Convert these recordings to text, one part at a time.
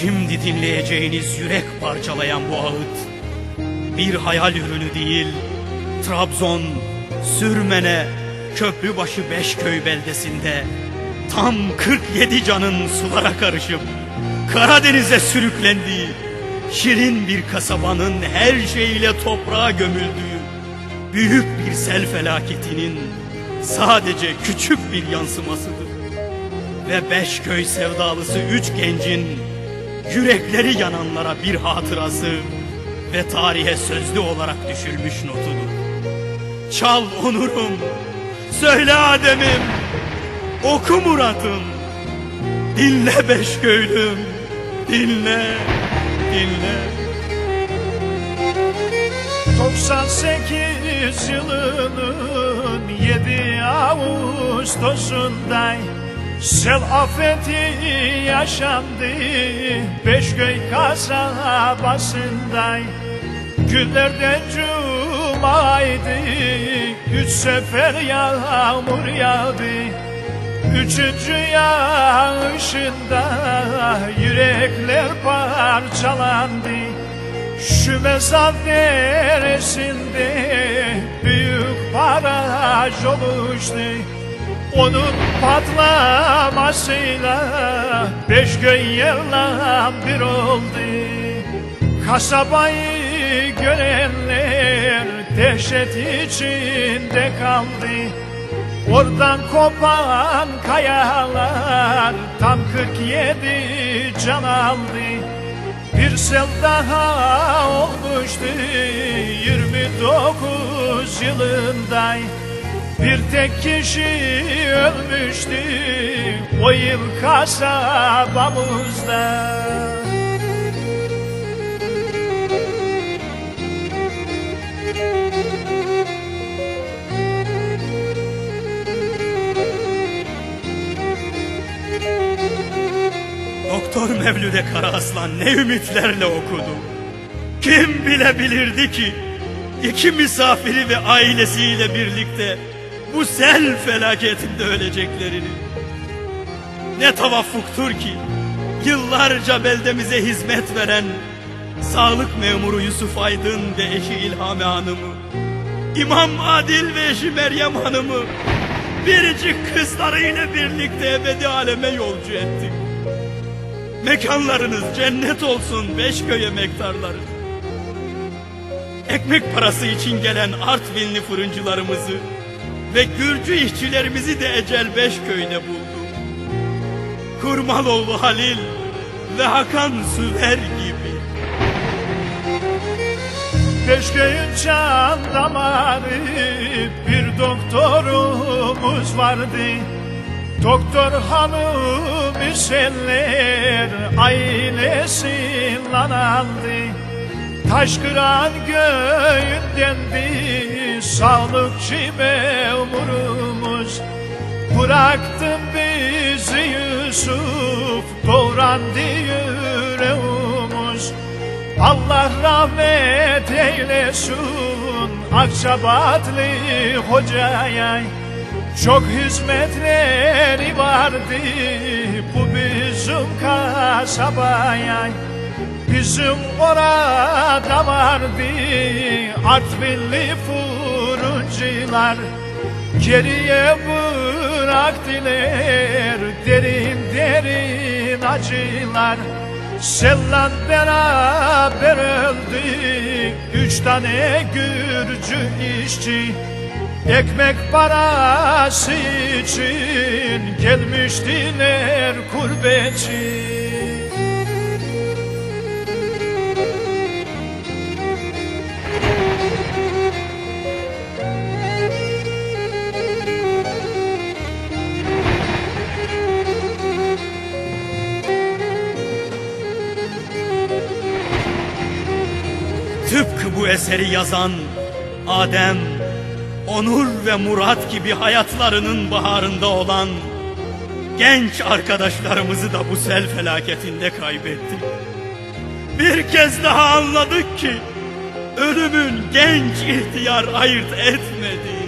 Şimdi dinleyeceğiniz yürek parçalayan bu ağıt bir hayal ürünü değil. Trabzon, Sürmene, Köprübaşı Beşköy beldesinde tam 47 canın sulara karışıp Karadeniz'e sürüklendiği şirin bir kasabanın her şeyiyle toprağa gömüldüğü büyük bir sel felaketinin sadece küçük bir yansımasıdır. Ve Beşköy sevdalısı üç gencin yürekleri yananlara bir hatırası ve tarihe sözlü olarak düşülmüş notudur. Çal onurum, söyle Adem'im, oku Murat'ım, dinle Beşköylüm, dinle, dinle. 98 yılının 7 Ağustos'unda Sel afeti yaşandı Beşköy kasabasında Günlerden cumaydı Üç sefer yağmur yağdı. Üçüncü yağışında yürekler parçalandı. Şu mezar deresinde büyük baraj oluştu Onun patlamasıyla beş göy yerle bir oldu. Kasabayı görenler dehşet içinde kaldı. Oradan kopan kayalar tam 47 can aldı. Bir sel daha olmuştu 29 yılında Bir tek kişi ölmüştü o yıl kasabamızda Doktor Mevlüde Karaaslan ne ümitlerle okudu. Kim bilebilirdi ki iki misafiri ve ailesiyle birlikte bu sel felaketinde öleceklerini. Ne tavaffuktur ki yıllarca beldemize hizmet veren sağlık memuru Yusuf Aydın ve eşi İlhami Hanım'ı, İmam Adil ve eşi Meryem Hanım'ı biricik kızlarıyla birlikte ebedi aleme yolcu ettik. Mekanlarınız cennet olsun Beşköy emektarları. Ekmek parası için gelen Artvinli fırıncılarımızı ve Gürcü işçilerimizi de ecel Beşköy'de buldu. Kurmaloğlu Halil ve Hakan Süver gibi. Beşköy'ün can damarı bir doktorumuz vardı Doktor hanım esenler ailesinden aldı Taşkıran göğündendi sağlıkçı memurumuz Bıraktın bizi Yusuf doğrandı yüreğimiz. Allah rahmet eylesin Akçabatlı hocaya. Çok hizmetleri vardı bu bizim kasabaya Bizim orada vardı Artvinli fırıncılar Geriye bıraktılar derin derin acılar. Sellan beraber öldü Üç tane Gürcü işçi. Ekmek parası için Gelmiştiler kurbetçi Tıpkı bu eseri yazan Adem, Onur ve Murat gibi hayatlarının baharında olan genç arkadaşlarımızı da bu sel felaketinde kaybettik. Bir kez daha anladık ki ölümün genç ihtiyar ayırt etmedi.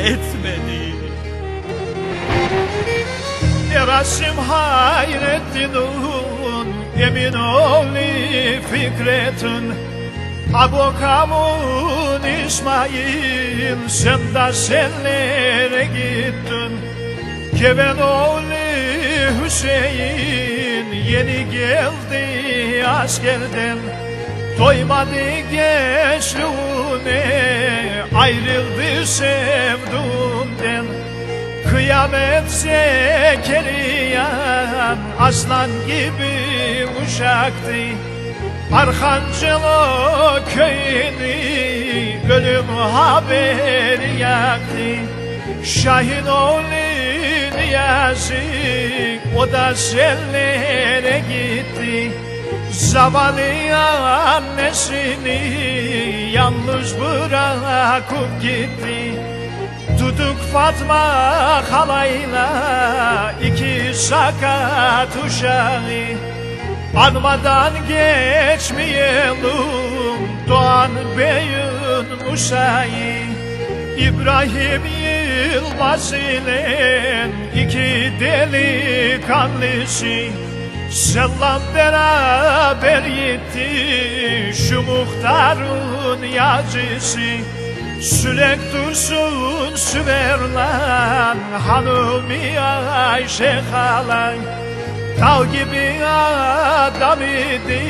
Etmedi. Erasim Hayrettin'in Emin oğlu Fikret'in Abokamun İsmail Sen de sellere gittin. Keven oğlu Hüseyin Yeni geldi askerden. Doymadı gençliğine Ayrıldı sevduğundan. Kıyamet Zekeriya Aslan gibi uşaktı Arkancelo köyünü Ölüm haberi yaktı Şahin oğlu Niyazi O da sellere gitti. Zavallı annesini yalnız bırakıp gitti. Tutuk Fatma halayla iki sakat uşağı Anmadan geçmeyelim Doğan Bey'in uşağı. İbrahim Yılmaz ile iki delikanlısı Selam beraber gitti şu muhtarın yazısı Sülek dursun süverlan hanımı Ayşe halay Dağ gibi adam idi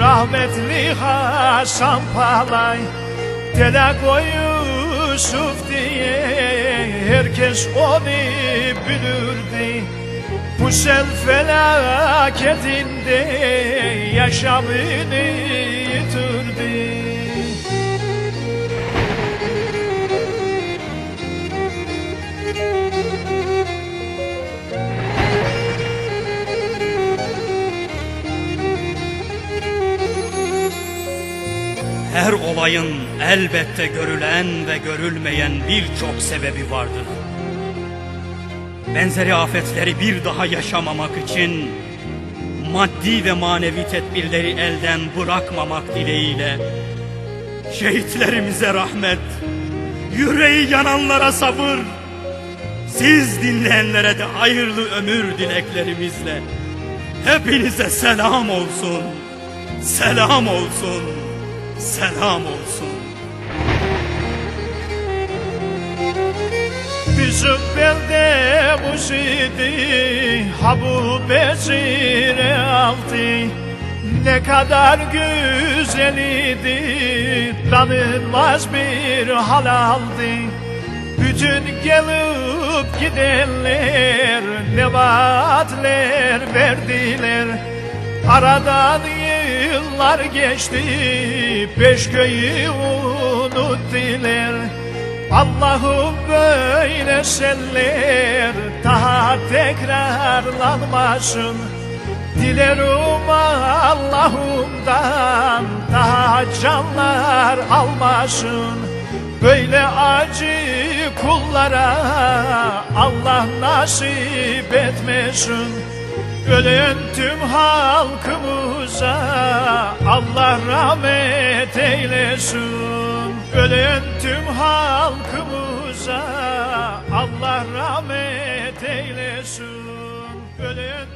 rahmetli Hasan Palay. Dele Yusuf diye herkes onu bilirdi Bu sel felaketinde yaşamını yitirdi Her olayın elbette görülen ve görülmeyen birçok sebebi vardır. Benzeri afetleri bir daha yaşamamak için maddi ve manevi tedbirleri elden bırakmamak dileğiyle şehitlerimize rahmet, yüreği yananlara sabır, siz dinleyenlere de hayırlı ömür dileklerimizle hepinize selam olsun, selam olsun, selam olsun. Bizim belde musidi ha bu bezire altı. Ne kadar güzel idi tanınmaz bir hal aldı. Bütün gelip gidenler ne vaatler verdiler. Aradan yıllar geçti Beş köyü unuttular Allah'ım böyle seller Daha tekrarlanmasın. Dilerim Allah'ımdan Daha canlar almasın. Böyle acı kullara Allah nasip etmesin Ölen tüm halkımıza Allah rahmet eylesin. Ölen tüm halkımıza Allah rahmet eylesin. Ölen